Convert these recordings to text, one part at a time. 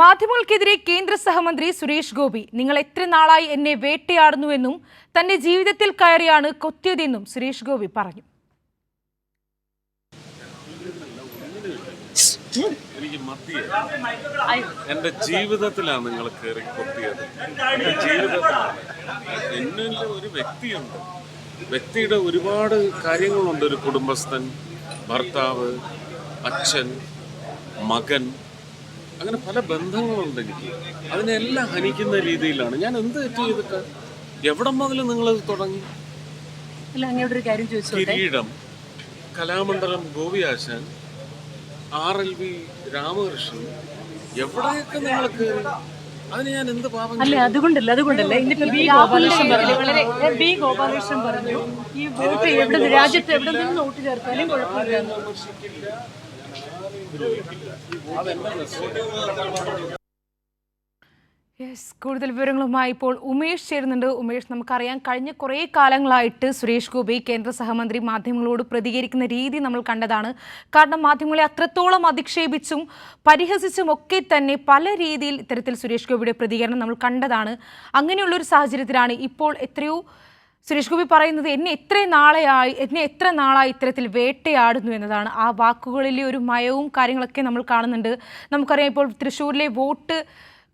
മാധ്യമങ്ങൾക്കെതിരെ കേന്ദ്ര സഹമന്ത്രി സുരേഷ് ഗോപി നിങ്ങൾ എത്ര നാളായി എന്നെ വേട്ടയാടുന്നുവെന്നും തന്റെ ജീവിതത്തിൽ കയറിയാണ് കൊത്തിയതെന്നും സുരേഷ് ഗോപി പറഞ്ഞു. എനിക്ക് ജീവിതത്തിലാണ് നിങ്ങൾ കയറി കൊത്തിയത്. എന്നെ ഒരു വ്യക്തിയുണ്ട്. വ്യക്തിയുടെ ഒരുപാട് കാര്യങ്ങളുണ്ട്. ഒരു കുടുംബസ്ഥൻ ഭർത്താവ് അച്ഛൻ മകൻ അങ്ങനെ പല ബന്ധങ്ങളുണ്ട് എനിക്ക് അതിനെല്ലാം ഹനിക്കുന്ന രീതിയിലാണ് ഞാൻ എന്ത് തെറ്റ് ചെയ്തിട്ട് എവിടെ മുതൽ നിങ്ങൾ തുടങ്ങി ഒരു കാര്യം ചോദിച്ചോട്ടെ Kireedam Kalamandalam Gopi Asan R L V Ramakrishnan എവിടെയൊക്കെ നിങ്ങൾ കയറി അതിന് ഞാൻ എന്ത് പാപം അല്ല അതുകൊണ്ടല്ല അതുകൊണ്ടല്ല ഇന്നിപ്പോ ബി ഗോപാലകൃഷ്ണൻ പറഞ്ഞു ബി ഗോപാലകൃഷ്ണൻ പറഞ്ഞു ഈ വോട്ട് എവിടെ രാജ്യത്ത് എവിടെ നിന്ന് വോട്ട് ചേർത്താലും കുഴപ്പമില്ല യെസ് കൂടുതൽ വിവരങ്ങളുമായി ഇപ്പോൾ ഉമേഷ് ചേരുന്നുണ്ട്. ഉമേഷ് നമുക്കറിയാം കഴിഞ്ഞ കുറേ കാലങ്ങളായിട്ട് സുരേഷ് ഗോപി കേന്ദ്ര സഹമന്ത്രി മാധ്യമങ്ങളോട് പ്രതികരിക്കുന്ന രീതി നമ്മൾ കണ്ടതാണ്. കാരണം മാധ്യമങ്ങളെ അത്രത്തോളം അധിക്ഷേപിച്ചും പരിഹസിച്ചും ഒക്കെ തന്നെ പല രീതിയിൽ ഇത്തരത്തിൽ സുരേഷ് ഗോപിയുടെ പ്രതികരണം നമ്മൾ കണ്ടതാണ്. അങ്ങനെയുള്ളൊരു സാഹചര്യത്തിലാണ് ഇപ്പോൾ എത്രയോ സുരേഷ് ഗോപി പറയുന്നത് എന്നെ എത്ര നാളെയായി എന്നെ എത്ര നാളായി ഇത്തരത്തിൽ വേട്ടയാടുന്നു എന്നതാണ്. ആ വാക്കുകളിലെ ഒരു മയവും കാര്യങ്ങളൊക്കെ നമ്മൾ കാണുന്നുണ്ട്. നമുക്കറിയാം ഇപ്പോൾ തൃശ്ശൂരിലെ വോട്ട്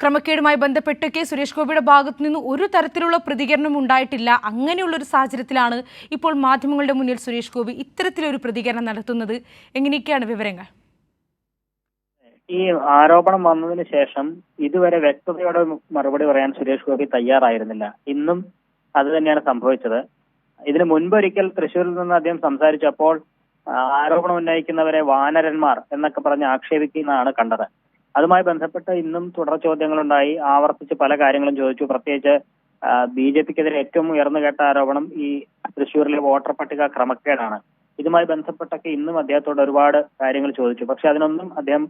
ക്രമക്കേടുമായി ബന്ധപ്പെട്ട് കെ സുരേഷ് ഗോപിയുടെ ഭാഗത്തു നിന്ന് ഒരു തരത്തിലുള്ള പ്രതികരണം ഉണ്ടായിട്ടില്ല. അങ്ങനെയുള്ളൊരു സാഹചര്യത്തിലാണ് ഇപ്പോൾ മാധ്യമങ്ങളുടെ മുന്നിൽ സുരേഷ് ഗോപി ഇത്തരത്തിലൊരു പ്രതികരണം നടത്തുന്നത്. എങ്ങനെയൊക്കെയാണ് വിവരങ്ങൾ? ഈ ആരോപണം വന്നതിന് ശേഷം ഇതുവരെ വ്യക്തതയോടെ മറുപടി പറയാൻ സുരേഷ് ഗോപി തയ്യാറായിരുന്നില്ല. ഇന്നും അത് തന്നെയാണ് സംഭവിച്ചത്. ഇതിനു മുൻപൊരിക്കൽ തൃശ്ശൂരിൽ നിന്ന് അദ്ദേഹം സംസാരിച്ചപ്പോൾ ആരോപണം ഉന്നയിക്കുന്നവരെ വാനരന്മാർ എന്നൊക്കെ പറഞ്ഞ് ആക്ഷേപിക്കുന്നതാണ് കണ്ടത്. അതുമായി ബന്ധപ്പെട്ട് ഇന്നും തുടർ ചോദ്യങ്ങളുണ്ടായി. ആവർത്തിച്ച് പല കാര്യങ്ങളും ചോദിച്ചു. പ്രത്യേകിച്ച് ബി ജെ പിക്കെതിരെ ഏറ്റവും ഉയർന്നു കേട്ട ആരോപണം ഈ തൃശ്ശൂരിലെ വോട്ടർ പട്ടിക ക്രമക്കേടാണ്. ഇതുമായി ബന്ധപ്പെട്ടൊക്കെ ഇന്നും അദ്ദേഹത്തോട് ഒരുപാട് കാര്യങ്ങൾ ചോദിച്ചു. പക്ഷെ അതിനൊന്നും അദ്ദേഹം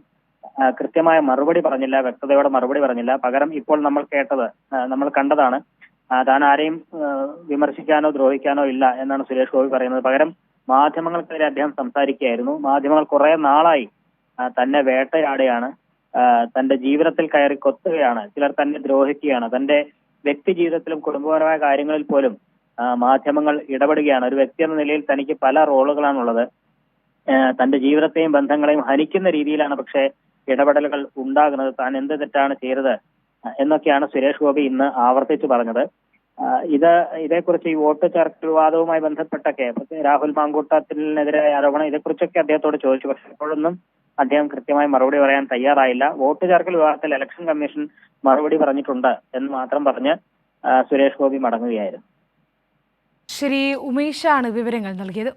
കൃത്യമായ മറുപടി പറഞ്ഞില്ല വ്യക്തതയോടെ മറുപടി പറഞ്ഞില്ല. പകരം ഇപ്പോൾ നമ്മൾ കേട്ടത് നമ്മൾ കണ്ടതാണ്. താൻ ആരെയും വിമർശിക്കാനോ ദ്രോഹിക്കാനോ ഇല്ല എന്നാണ് സുരേഷ് ഗോപി പറയുന്നത്. പകരം മാധ്യമങ്ങൾക്കെതിരെ അദ്ദേഹം സംസാരിക്കുകയായിരുന്നു. മാധ്യമങ്ങൾ കുറെ നാളായി തന്നെ വേട്ടയാടുകയാണ്. തന്റെ ജീവിതത്തിൽ കയറി കൊത്തുകയാണ്. ചിലർ തന്നെ ദ്രോഹിക്കുകയാണ്. തന്റെ വ്യക്തി ജീവിതത്തിലും കുടുംബപരമായ കാര്യങ്ങളിൽ പോലും മാധ്യമങ്ങൾ ഇടപെടുകയാണ്. ഒരു വ്യക്തി എന്ന നിലയിൽ തനിക്ക് പല റോളുകളാണുള്ളത്. തന്റെ ജീവിതത്തെയും ബന്ധങ്ങളെയും ഹനിക്കുന്ന രീതിയിലാണ് പക്ഷേ ഇടപെടലുകൾ ഉണ്ടാകുന്നത്. താൻ എന്ത് തെറ്റാണ് ചെയ്തത്? എന്നൊക്കെയാണ് സുരേഷ് ഗോപി ഇന്ന് ആവർത്തിച്ചു പറഞ്ഞത്. ഇത് ഇതേക്കുറിച്ച് ഈ വോട്ട് ചർച്ചവാദവുമായി ബന്ധപ്പെട്ടൊക്കെ രാഹുൽ മാങ്കൂട്ടത്തിനെതിരെ ആരോപണം ഇതേക്കുറിച്ചൊക്കെ അദ്ദേഹത്തോട് ചോദിച്ചു. പക്ഷെ ഇപ്പോഴൊന്നും അദ്ദേഹം കൃത്യമായി മറുപടി പറയാൻ തയ്യാറായില്ല. വോട്ട് ചേർക്കൽ വിവാദത്തിൽ ഇലക്ഷൻ കമ്മീഷൻ മറുപടി പറഞ്ഞിട്ടുണ്ട് എന്ന് മാത്രം പറഞ്ഞ് സുരേഷ് ഗോപി മടങ്ങുകയായിരുന്നു. ശരി ഉമേഷാണ് വിവരങ്ങൾ നൽകിയത്.